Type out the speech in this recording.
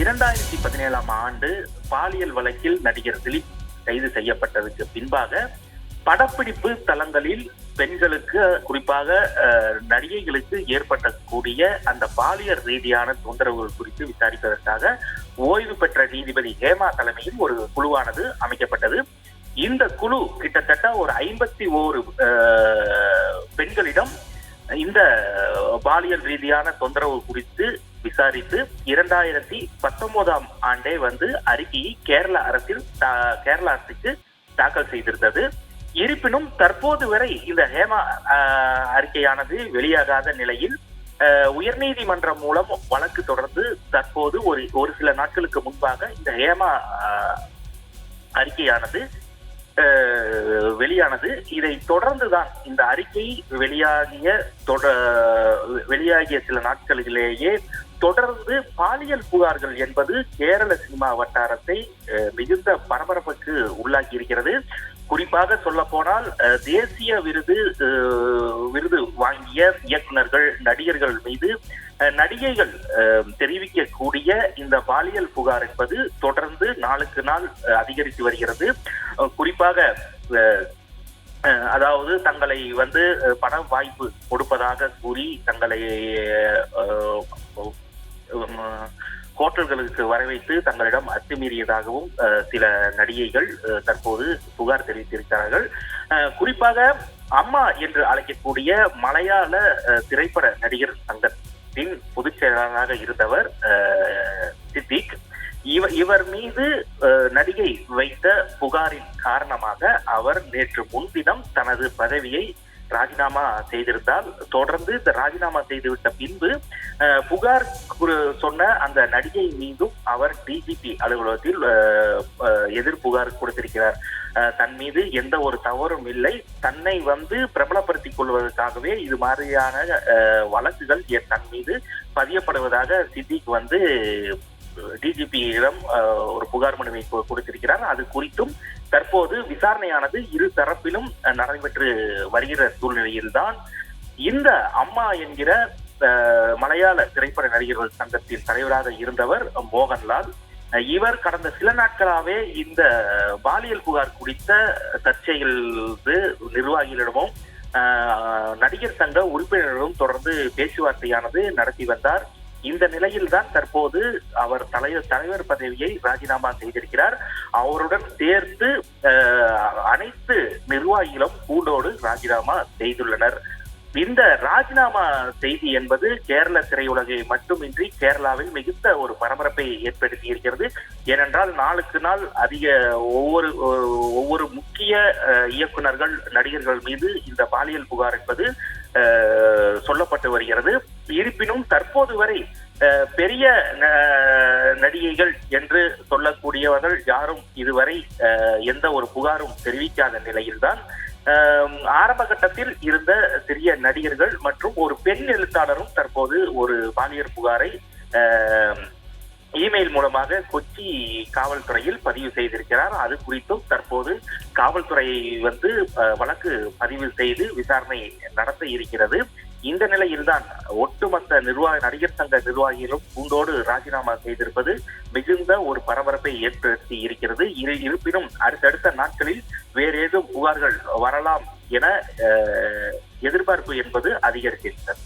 இரண்டாயிரத்தி பதினேழாம் ஆண்டு பாலியல் வழக்கில் நடிகர் திலீப் கைது செய்யப்பட்டதுக்கு பின்பாக படப்பிடிப்பு தளங்களில் பெண்களுக்கு குறிப்பாக நடிகைகளுக்கு ஏற்பட்டக்கூடிய அந்த பாலியல் ரீதியான தொந்தரவுகள் குறித்து விசாரிப்பதற்காக ஓய்வு பெற்ற நீதிபதி ஹேமா தலைமையில் ஒரு குழுவானது அமைக்கப்பட்டது. இந்த குழு கிட்டத்தட்ட ஒரு ஐம்பத்தி ஓரு பெண்களிடம் இந்த பாலியல் ரீதியான தொந்தரவு குறித்து விசாரித்து இரண்டாயிரத்தி பத்தொன்பதாம் ஆண்டே வந்து அறிக்கையை கேரள அரசில் கேரள அரசுக்கு தாக்கல் செய்திருந்தது. இருப்பினும் தற்போது வரை இந்த ஹேமா அறிக்கையானது வெளியாகாத நிலையில் உயர்நீதிமன்றம் மூலம் வழக்கு தொடர்ந்து தற்போது ஒரு ஒரு சில நாட்களுக்கு முன்பாக இந்த ஹேமா அறிக்கையானது வெளியானது. இதை தொடர்ந்துதான் இந்த அறிக்கை வெளியாகிய தொட வெளியாகிய சில நாட்களிலேயே தொடர்ந்து பாலியல் புகார்கள் என்பது கேரள சினிமா வட்டாரத்தை மிகுந்த பரபரப்புக்கு உள்ளாக்கி இருக்கிறது குறிப்பாக சொல்ல போனால் தேசிய விருது விருது வாங்கிய இயக்குநர்கள் நடிகர்கள் மீது நடிகைகள் தெரிவிக்கக்கூடிய இந்த பாலியல் புகார் என்பது தொடர்ந்து நாளுக்கு நாள் அதிகரித்து வருகிறது. குறிப்பாக அதாவது தங்களை வந்து பண வாய்ப்பு கொடுப்பதாக கூறி தங்களை ஹோட்டல்களுக்கு வரவைத்து தங்களிடம் அத்துமீறியதாகவும் சில நடிகைகள் தற்போது புகார் தெரிவித்திருக்கிறார்கள். குறிப்பாக அம்மா என்று அழைக்கக்கூடிய மலையாள திரைப்பட நடிகர் சங்கத்தின் பொதுச் செயலாளராக இருந்தவர் சித்திக். இவர் இவர் மீது நடிகை வைத்த புகாரின் காரணமாக அவர் நேற்று முன்தினம் தனது பதவியை ராஜினாமா செய்திருந்தால் தொடர்ந்து இந்த ராஜினாமா செய்துவிட்ட பின்பு புகார் சொன்ன அந்த நடிகை மீதும் அவர் டிஜிபி அலுவலகத்தில் எதிர் புகார் கொடுத்திருக்கிறார். தன் மீது எந்த ஒரு தவறும் இல்லை. தன்னை வந்து பிரபலப்படுத்திக் கொள்வதற்காகவே இது மாதிரியான வழக்குகள் என் தன் மீது பதியப்படுவதாக சித்திக் வந்து டிஜிபியிடம் ஒரு புகார் மனுவை கொ- கொடுத்திருக்கிறார். அது குறித்தும் தற்போது விசாரணையானது இரு தரப்பிலும் நடைபெற்று வருகிற சூழ்நிலையில்தான் இந்த அம்மா என்கிற மலையாள திரைப்பட நடிகர்கள் சங்கத்தின் தலைவராக இருந்தவர் மோகன்லால். இவர் கடந்த சில நாட்களாகவே இந்த பாலியல் புகார் குறித்த சர்ச்சைகள் நிர்வாகிகளிடமும் நடிகர் சங்க உறுப்பினரிடம் தொடர்ந்து பேச்சுவார்த்தையானது நடத்தி வந்தார். இந்த நிலையில் தான் தற்போது அவர் தலைவர் தலைவர் பதவியை ராஜினாமா செய்திருக்கிறார். அவருடன் சேர்த்து அனைத்து நிர்வாகிகளும் கூண்டோடு ராஜினாமா செய்துள்ளனர். இந்த ராஜினாமா செய்தி என்பது கேரள திரையுலகை மட்டுமின்றி கேரளாவில் மிகுந்த ஒரு பரபரப்பை ஏற்படுத்தி இருக்கிறது. ஏனென்றால் நாளுக்கு நாள் அதிக ஒவ்வொரு ஒவ்வொரு முக்கிய இயக்குநர்கள் இயக்குனர்கள் நடிகர்கள் மீது இந்த பாலியல் புகார் என்பது சொல்லப்பட்டு வருகிறது. இருப்பினும் தற்போது வரை பெரிய ந- நடிகைகள் என்று சொல்லக்கூடியவர்கள் யாரும் இதுவரை எந்த ஒரு புகாரும் தெரிவிக்காத நிலையில்தான் ஆரம்ப கட்டத்தில் இருந்த சிறிய நடிகர்கள் மற்றும் ஒரு பெண் எழுத்தாளரும் தற்போது ஒரு பாலியல் புகாரை இமெயில் மூலமாக கொச்சி காவல்துறையில் பதிவு செய்திருக்கிறார். அது குறித்தும் தற்போது காவல்துறை வந்து வழக்கு பதிவு செய்து விசாரணை நடத்த இருக்கிறது. இந்த நிலையில்தான் ஒட்டுமொத்த நிர்வாக நடிகர் சங்க நிர்வாகிகளும் கூண்டோடு ராஜினாமா செய்திருப்பது மிகுந்த ஒரு பரபரப்பை ஏற்படுத்தி இருக்கிறது. இரு- இருப்பினும் அடுத்தடுத்த நாட்களில் வேறு ஏதும் புகார்கள் வரலாம் என எதிர்பார்ப்பு என்பது அதிகரித்திருக்கிறது.